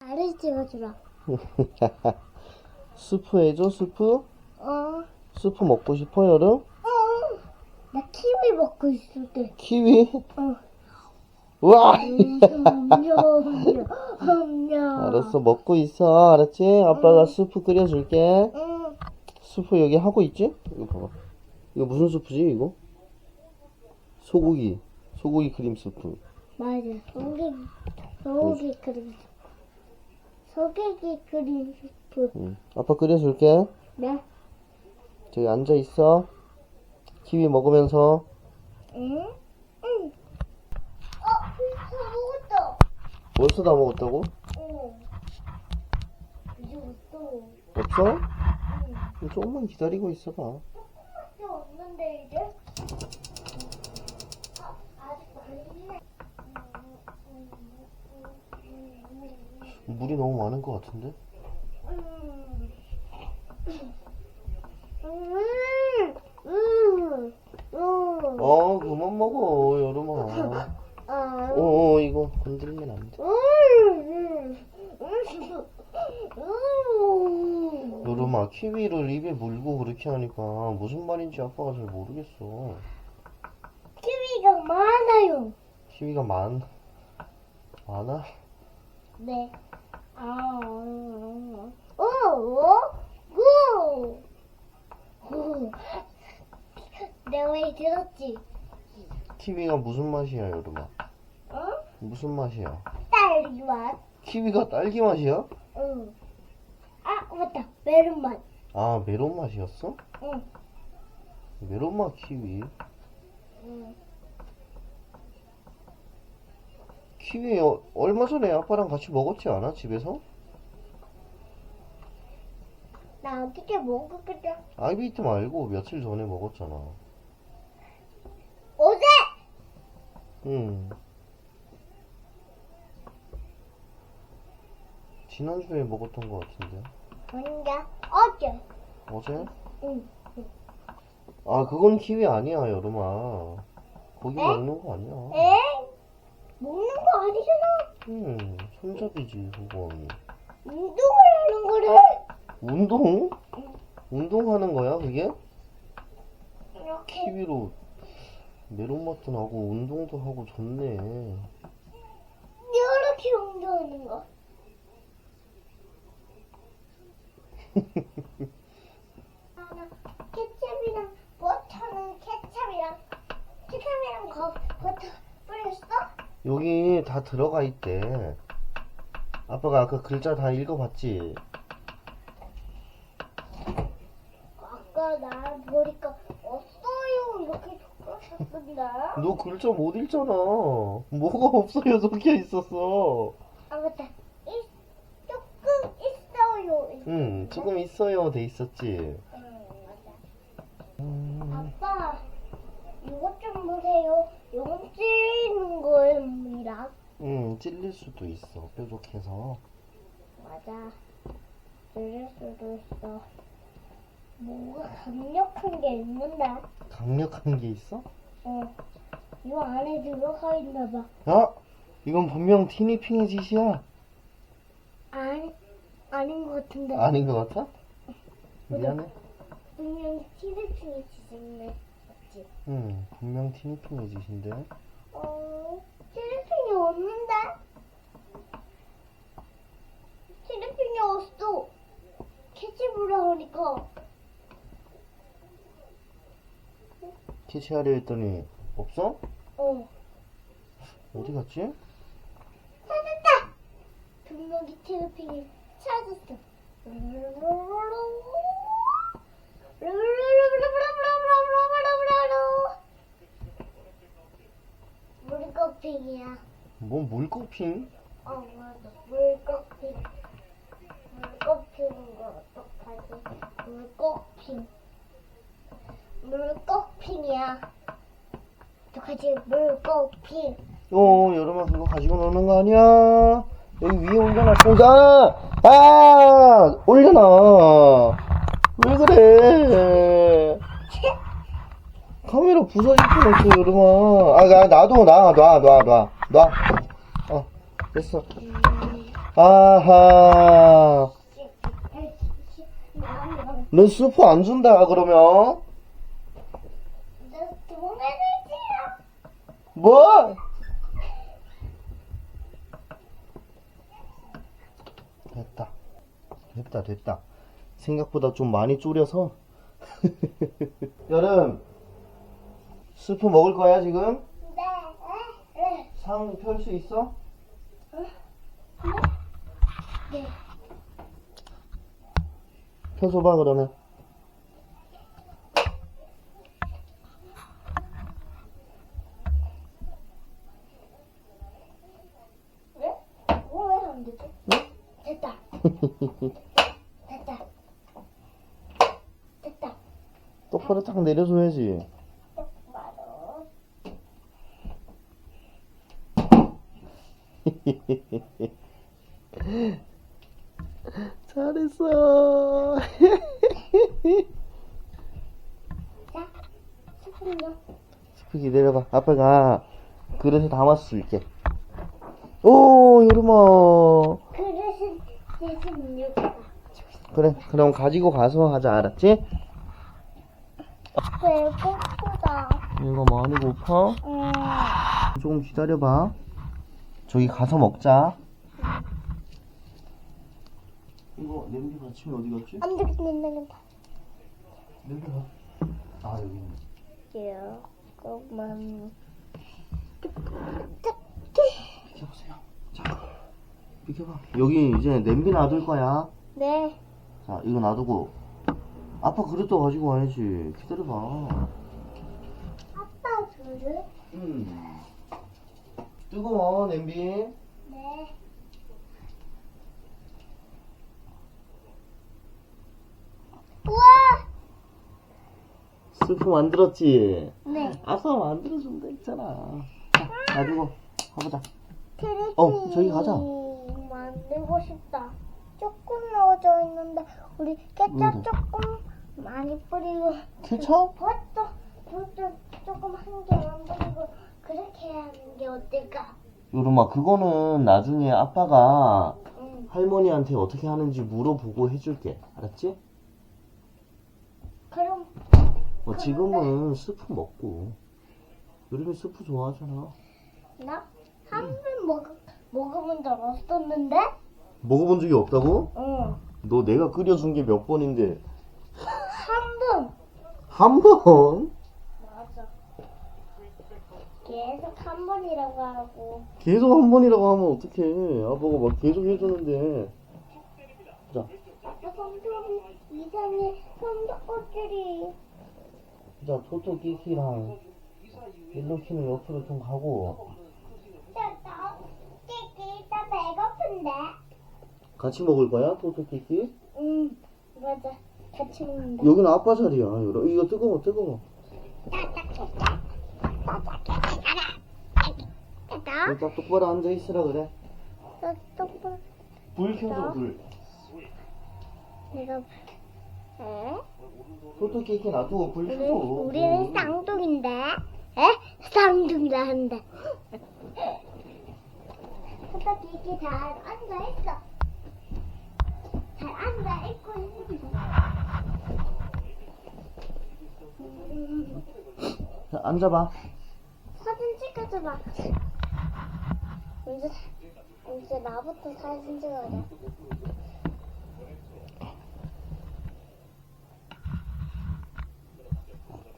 나를 찍어주라. 스프 해줘 스프? 어, 스프 먹고 싶어 여름? 어. 나 키위 먹고 있을 때. 키위? 어. 우와! 음료, 음료, 음료. 알았어 먹고 있어 알았지? 아빠가 스프 끓여줄게 응. 스프 여기 하고 있지? 이거 봐봐 이거 무슨 스프지 이거? 소고기 소고기 크림 스프 맞아. 소고기, 소고기 크림 스프. 소고기 크림 스프. 응. 아빠 끓여줄게 네. 저기 앉아 있어 키위 먹으면서 응? 응. 어, 다 먹었다. 벌써 다 먹었다고? 응. 이제 없어. 없어? 응. 조금만 기다리고 있어봐 밖에 없는데 이제? 아, 아직 걸리네. 물이 너무 많은 것 같은데? 음. 음. 음. 음. 어 그만 먹어 여름아 아. 어, 어 이거 건들면 안돼 음. 음. 음. 여름아 키위를 입에 물고 그렇게 하니까 무슨 말인지 아빠가 잘 모르겠어 키위가 많아요. 키위가 많 많아? 네. 구. 내가 왜 들었지? 키위가 무슨 맛이야 여름아 어? 무슨 맛이야 딸기 맛. 키위가 딸기 맛이야? 응. 아 맞다. 메론 맛. 아 메론 맛이었어? 응. 메론 맛 키위 응. 키위 어, 얼마 전에 아빠랑 같이 먹었지 않아 집에서? 나 어떻게 먹었겠다. 아이비트 말고 며칠 전에 먹었잖아 어제. 응 지난주에 먹었던 것 같은데 언제? 어제. 어제? 응. 아 그건 키위 아니야 여름아 고기 에? 먹는 거 아니야 에? 먹는 거 아니잖아. 응 손잡이지 그건 운동을 하는 거래. 운동? 운동하는 거야 그게? 이렇게. 키위로 메론맛도 나고 운동도 하고 좋네 이렇게 운동하는 거. 하나 케첩이랑 버터는 케첩이랑 케첩이랑 거, 버터 뿌렸어? 여기 다 들어가 있대 아빠가 아까 글자 다 읽어봤지? 아까 나 보니까 없어요 이렇게 적혀있었던데. 너 글자 못 읽잖아 뭐가 없어요 적혀 있었어 아 맞다. 이, 조금 있어요. 응 조금 있어요 돼 있었지 응 맞아. 음, 아빠 이것 좀 보세요. 이건 찌는 거입니다. 응 찔릴 수도 있어 뾰족해서 맞아. 찌를 수도 있어. 뭔가 강력한 게 있는데. 강력한 게 있어? 어. 이 안에 들어가 있나 봐. 야 이건 분명 티니핑의 짓이야 아니 아닌 것 같은데. 아닌 것 같아? 미안해 분명히 티르핑이 지졌네. 맞지? 응 분명 티니핑의 짓인데 어, 티르핑이 없는데? 티르핑이 없어. 캐치보라 하니까. 캐치하려 했더니 없어? 어. 어디 갔지? 찾았다! 분명히 티르핑이 찾았어. 물거핑이야. 뭔 물고핑? 어, 맞아. 물거핑. 물거핑인 거 어떡하지? 물거핑. 물거핑이야. 어떡하지? 물거핑. 어 여름아 그거 가지고 노는 거 아니야 여기 위에 올려놔 아! 아! 올려놔 왜 그래 카메라 부서질 뻔 했어 여름아 아 나, 놔둬 놔놔놔 놔 놔. 어 됐어 음, 아하. 너 스프 안 준다, 그러면? 뭐? 됐다. 됐다, 됐다. 생각보다 좀 많이 졸여서. 여름, 스프 먹을 거야, 지금? 상펼 수 있어? 네. 펴줘봐, 그러면. 왜? 왜안 되지? 응? 됐다. 됐다. 됐다. 똑바로 딱 내려줘야지. 바로. 잘했어. 자, 스푼요. 스프 기다려봐. 아빠가 그릇에 줄게. 오, 여름아. 그릇은 대신 육다. 그래, 그럼 가지고 가서 하자, 알았지? 배고프다. 이거 많이 고파? 음. 조금 기다려봐. 저기 가서 먹자. 이거 냄비 받침이 어디 갔지? 안 되겠다, 안 되겠다. 냄비 받... 아, 여기 있네. 조금만. 비켜보세요. 자, 비켜봐. 여기 이제 냄비 놔둘 거야. 네. 자, 이거 놔두고. 아빠 그릇도 가지고 와야지. 기다려봐. 아빠 그릇? 음. 뜨거워, 냄비. 네. 우와! 스프 만들었지? 네. 아빠 만들어준다 했잖아. 자, 놔두고. 가보자. 트리키 어, 저기 가자. 만들고 싶다. 조금 넣어져 있는데 우리 케첩 왜 그래? 조금 많이 뿌리고 케첩? 버터 버터 조금 한 개 만들고 그렇게 하는 게 어떨까? 요름아, 그거는 나중에 아빠가 응. 할머니한테 어떻게 하는지 물어보고 해줄게. 알았지? 그럼 어, 지금은 스프 먹고. 요즘에 스프 좋아하잖아. 나 한 번 먹 먹어본 적 없었는데? 먹어본 적이 없다고? 응. 너 내가 끓여준 게 몇 번인데. 한 번. 한 번? 계속 한 번이라고 하고. 계속 한 번이라고 하면 어떡해. 아빠가 막 계속 해주는데. 자, 아빠 손톱이 이상해. 손톱 껍질이. 자, 토토 끼키랑 일로 키는 옆으로 좀 가고. 나 끼끼 나 배고픈데. 같이 먹을 거야? 토토 끼키? 응. 맞아. 같이 먹는다. 여기는 아빠 자리야. 이거 뜨거워, 뜨거워. 나 일단 똑바로 앉아 있으라 그래. 나 똑바로 불 켜줘, 나? 불. 내가 에? 토토 끼키 놔두고 불 우리, 켜줘. 우리는 쌍둥이인데 에? 쌍둥이라는데 오빠 되게 잘 앉아 있어 잘 앉아 있고 있는데 음, 자, 앉아봐. 사진 찍어줘봐 이제 이제 나부터 사진 찍어야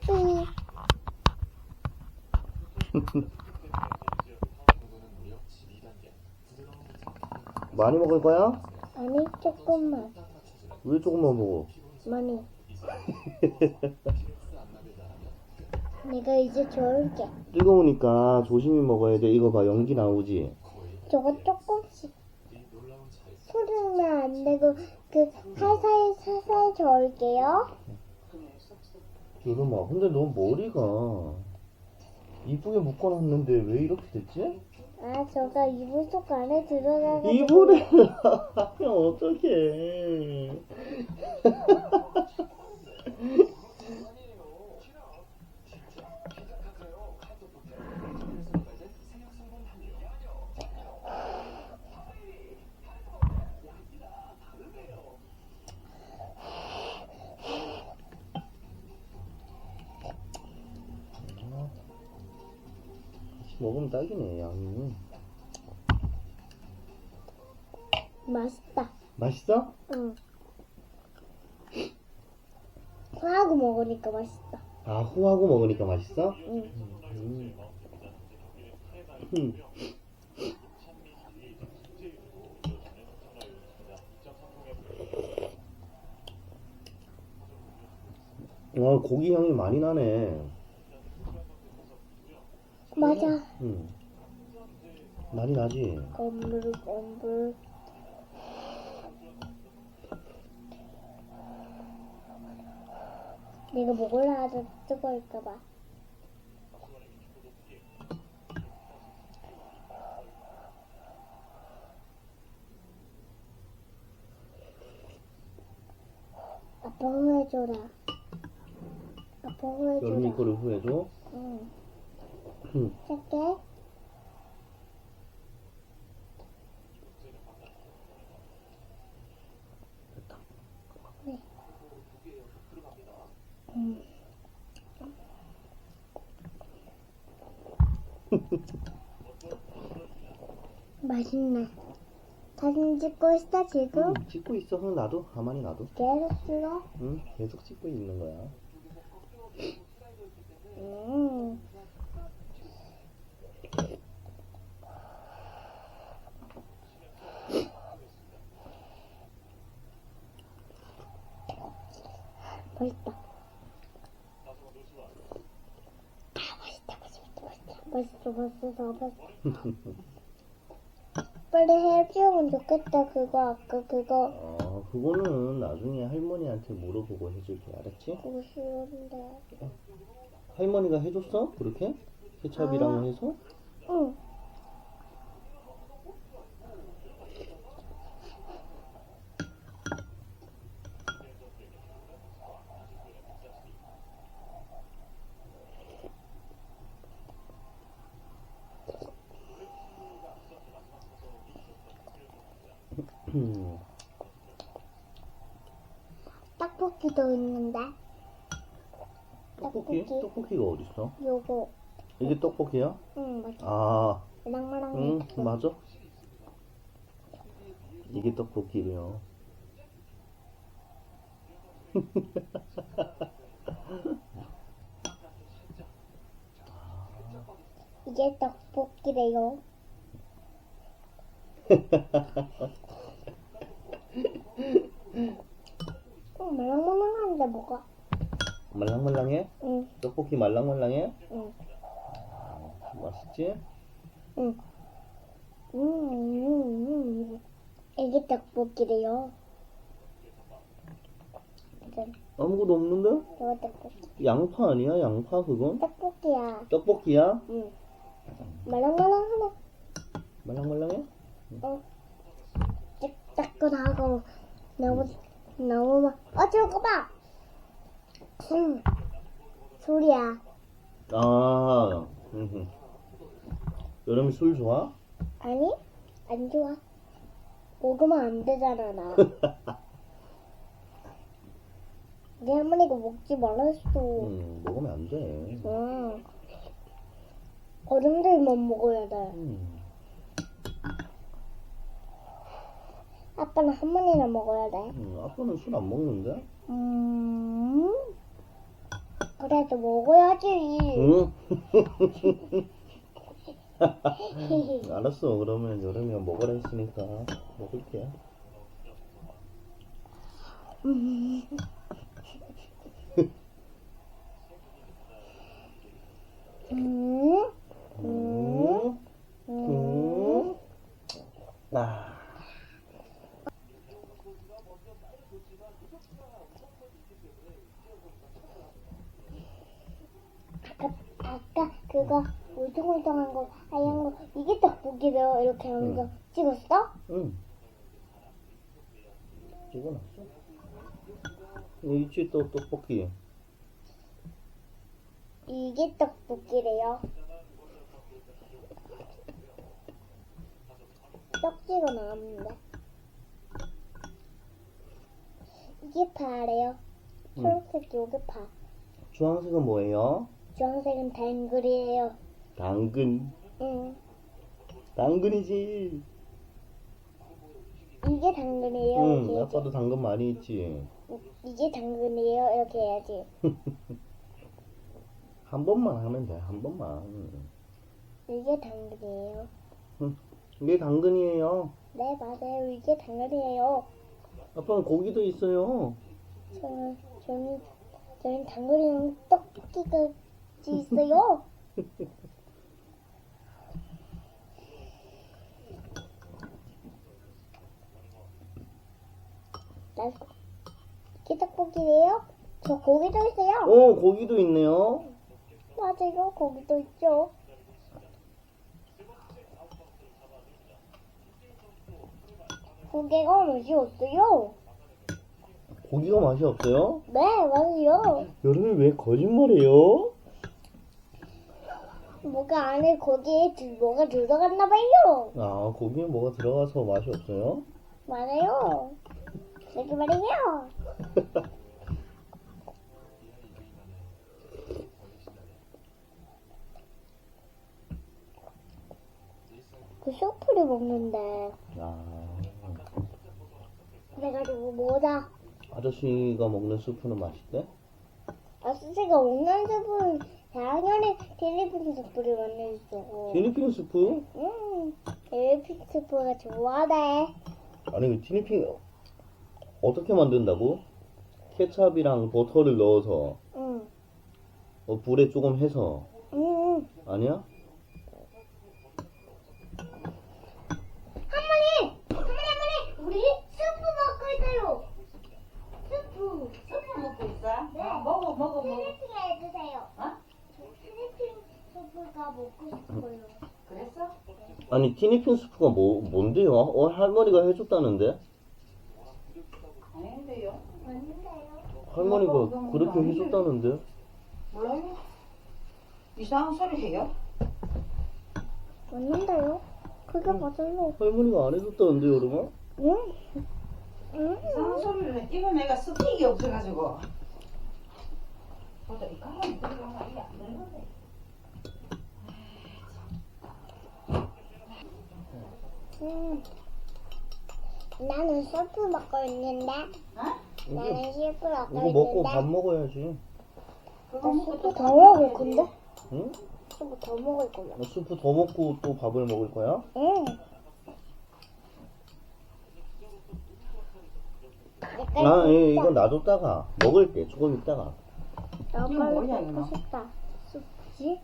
응. 많이 먹을 거야? 아니 조금만 왜 조금만 먹어? 많이 내가 이제 좋을게 뜨거우니까 조심히 먹어야 돼. 이거 봐, 연기 나오지? 저거 조금씩 소리는 안 내고 그 살살 살살 저을게요 여름아, 근데 너 머리가 이쁘게 묶어놨는데 왜 이렇게 됐지? 아 저가 이불 속 안에 들어가서 이불에 어떡해. 먹으면 딱이네, 양이. 맛있다. 맛있어? 응. 후하고 먹으니까 맛있다. 아, 후하고 먹으니까 맛있어? 응. 음. 음. 와, 고기 향이 많이 나네. 맞아. 응. 많이 나지? 건물, 건물. 내가 먹으려 하도 뜨거울까봐. 아빠 후회줘라. 아빠 여름이 후회줘라. 거를 후회줘? 응. 응. 네. 음. 맛있네. 사진 찍고 있어 지금? 응, 찍고 있어. 그럼 나도 가만히 놔둬. 계속 찍어? 응, 계속 찍고 있는 거야. 음. 맛있다. 아, 맛있다, 맛있어, 맛있어, 맛있어. 빨리 해주면 좋겠다, 그거, 아까 그거. 어, 그거는 나중에 할머니한테 물어보고 해줄게. 알았지? 그거 싫은데. 할머니가 해줬어? 그렇게? 케찹이랑 아. 해서? 응. 음. 떡볶이도 있는데. 떡볶이? 떡볶이. 떡볶이가 어딨어? 요거. 이게 떡볶이야? 응, 맞아. 아, 말랑말랑. 응, 맞아. 이게 떡볶이래요. 이게 떡볶이래요. 응, 말랑말랑한데 뭐가? 말랑말랑해? 응, 떡볶이 말랑말랑해? 응, 맛있지? 응. 음, 음, 음. 이게 떡볶이래요. 이제 아무것도 없는데? 이거 떡볶이. 양파 아니야? 양파 그건? 떡볶이야. 떡볶이야? 응. 말랑말랑하네. 말랑말랑해? 어. 따끈하고 너무 너무 막 어, 저거 봐. 음. 소리야. 아, 음흠. 여름이 술 좋아? 아니? 안 좋아. 먹으면 안 되잖아, 나. 내 할머니가 먹지 말았어. 음, 먹으면 안 돼. 응. 어른들만 먹어야 돼. 음. 아빠는 한 번이나 먹어야 돼. 음, 아빠는 술 안 먹는데? 음. 그래도 먹어야지. 응? 알았어. 그러면 여름이가 먹으라 했으니까 먹을게. 음. 음. 음. 음. 아. 아까, 아까 그거 울퉁울퉁한 거 하얀 거 이게 떡볶이래요 이렇게 하면서 찍었어? 응. 찍어놨어. 여기 있지 또 떡볶이. 이게 떡볶이래요 떡지가 나왔는데 이게 파래요 응. 초록색 요게 파 주황색은 뭐예요? 주황색은 댕글이에요 당근. 응. 당근이지. 이게 당근이에요. 응, 이게, 아빠도 당근 많이 있지. 이게 당근이에요. 이렇게 해야지. 한 번만 하면 돼, 한 번만. 이게 당근이에요. 이게 당근이에요. 네, 맞아요. 이게 당근이에요. 아빠는 고기도 있어요. 저는, 저는, 저는 당근이랑 떡볶이까 지 있어요. 나, 이게 떡볶이래요? 저 고기도 있어요. 어, 고기도 있네요. 맞아요. 고기도 있죠. 고기가 맛이 없어요. 고기가 맛이 없어요? 네, 맞아요. 여름에 왜 거짓말해요? 뭐가 안에 고기에 들- 뭐가 들어갔나 봐요. 아, 고기에 뭐가 들어가서 맛이 없어요? 맞아요. 그렇게 말이에요. 그 소프를 먹는데 아, 그래가지고 뭐다 아저씨가 먹는 수프는 맛있대? 아저씨가 먹는 수프는 당연히 필리핀 수프를 만들 수 있고 티니핑 수프? 음 필리핀 수프가 좋아해 아니, 그 티니핑 어떻게 만든다고? 케찹이랑 버터를 넣어서 응 어, 불에 조금 해서 응. 아니야? 할머니! 할머니, 할머니! 우리 스프 먹고 있어요! 스프! 스프 먹고 있어? 네. 어, 먹어, 먹어, 먹어. 필리핀 해주세요. 어? 저 필리핀 스프가 먹고 싶어요. 그랬어? 아니, 티니핑 수프가 뭐, 뭔데요? 어, 할머니가 해줬다는데? 아닌데요. 맞는데요? 할머니가 어, 그렇게. 해줬다는데? 몰라요. 이상한 소리 해요? 맞는데요? 그게 맞아요. 할머니가 안 해줬다는데, 여름아? 응? 응? 이상한 소리를 해. 이거 내가 스틱이 없어가지고. 보다 이 가방에 들어가면 이게 안 되는데. 응. 나는 스프 먹고 있는데. 어? 나는 스프 먹고 이거 먹고 밥 있는데. 먹어야지. 그거 나 먹고 스프 또더 먹을 건데? 응? 스프 더 먹을 거야. 너 수프 더 먹고 또 밥을 먹을 거야? 응. 아, 예, 이건 놔뒀다가 먹을게. 조금 있다가. 빨리 뭐냐, 먹고 이거? 싶다. 쑥지?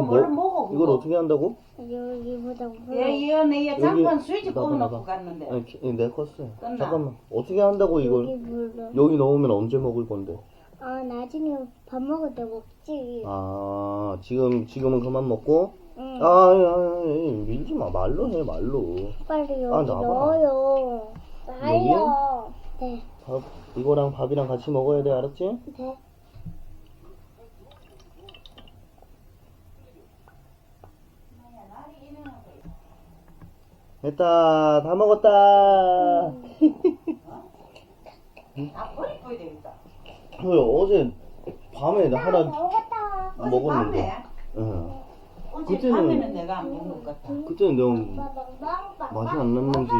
그거 얼른 먹어, 그거. 이걸 어떻게 한다고? 여기보다 얘, 얘, 내 여기 잠깐 스위치 나봐, 꺼놓고 나봐. 갔는데. 아니, 키- 내 컸어요. 끝나. 잠깐만. 어떻게 한다고 이걸? 여기 물어. 여기 넣으면 언제 먹을 건데? 아 나중에 밥 먹을 때 먹지. 아, 지금, 지금은 그만 먹고? 응. 아, 아, 아, 밀지 마. 말로 해, 말로. 빨리 아, 여기 나봐. 넣어요. 빨리요. 네. 밥, 이거랑 밥이랑 같이 먹어야 돼, 알았지? 네. 됐다. 다 먹었다. 아, 버리 보야 되겠다. 그래, 어제 밤에 나 하나 먹었다. 어제 먹었는데. 밤에, 응. 어제 그때는- 밤에는 내가 안 먹은 것 같아. 그때는 너무 빵빵빵빵. 맛이 안 났는지